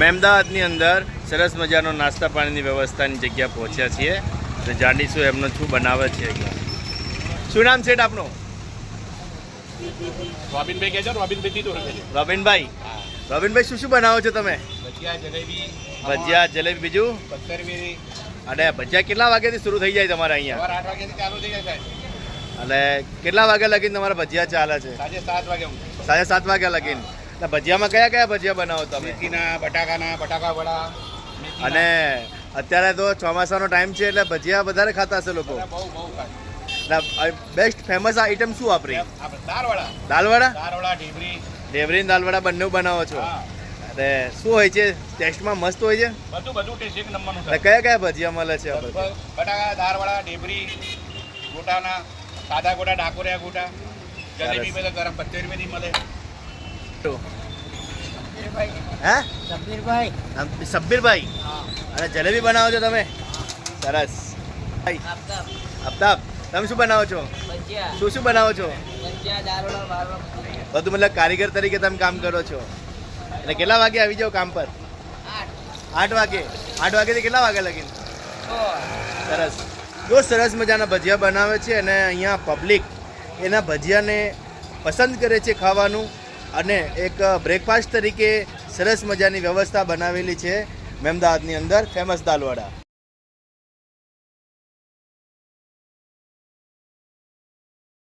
મહેમદાવાદની અંદર સરસ મજાનો નાસ્તા પાણીની વ્યવસ્થાની જગ્યા પહોંચ્યા છીએ. તો જાણીશું એમનો શું બનાવે છે શું નામ છે આપનું? રોબિનભાઈ કહેજો રોબિનભાઈ રોબિનભાઈ. રોબિનભાઈ શું શું બનાવો છો તમે? ભજીયા જલેબી ભજીયા જલેબી બીજું? અને ભજીયા કેટલા વાગ્યાથી શરૂ થઈ જાય તમારે અહીંયા? અને કેટલા વાગ્યા લગીને તમારા ભજીયા ચાલે છે? સાંજે સાત વાગે સાડા સાત વાગ્યા લગીને. એટલે ભજીયામાં કયા કયા ભજીયા બનાવો તમે? મેથીના બટાકાના બટાકા વડા અને અત્યારે તો ચોમાસાનો ટાઈમ છે એટલે ભજીયા વધારે ખાતા હશે લોકો. બહુ બહુ ખાય. બેસ્ટ ફેમસ આઈટમ શું વાપરી દાળવડા. દાલવડા દાળવડા ઢીબરી. ઢેબરી દાલવડા બંને બનાવો છો. અને શું હોય છે? ટેસ્ટમાં મસ્ત હોય છે? બધું બધું ટેસ્ટ એક નંબરનું છે. કયા કયા ભજીયા મળે છે બટાકા દાળવડા ઢેબરી ગોટાના સાદા ગોટા ડાકોરિયા ગોટા જલેબી મળે ગરમ પચીસ રૂપિયાની મળે. હે? સબીરભાઈ આમ સબ્બીરભાઈ અને જલેબી બનાવો છો તમે? સરસ. અફતાબ તમે શું બનાવો છો? શું શું બનાવો છો? બધું મતલબ કારીગર તરીકે તમે કામ કરો છો. એટલે કેટલા વાગે આવી જાઓ કામ પર? આઠ. આઠ વાગે? આઠ વાગેથી કેટલા વાગે લગીને? સરસ. બહુ સરસ મજાના ભજીયા બનાવે છે અને અહીંયા પબ્લિક એના ભજીયાને પસંદ કરે છે ખાવાનું. અને એક બ્રેકફાસ્ટ તરીકે સરસ મજાની વ્યવસ્થા બનાવેલી છે મહેમદાવાદની અંદર ફેમસ દાલવાડા.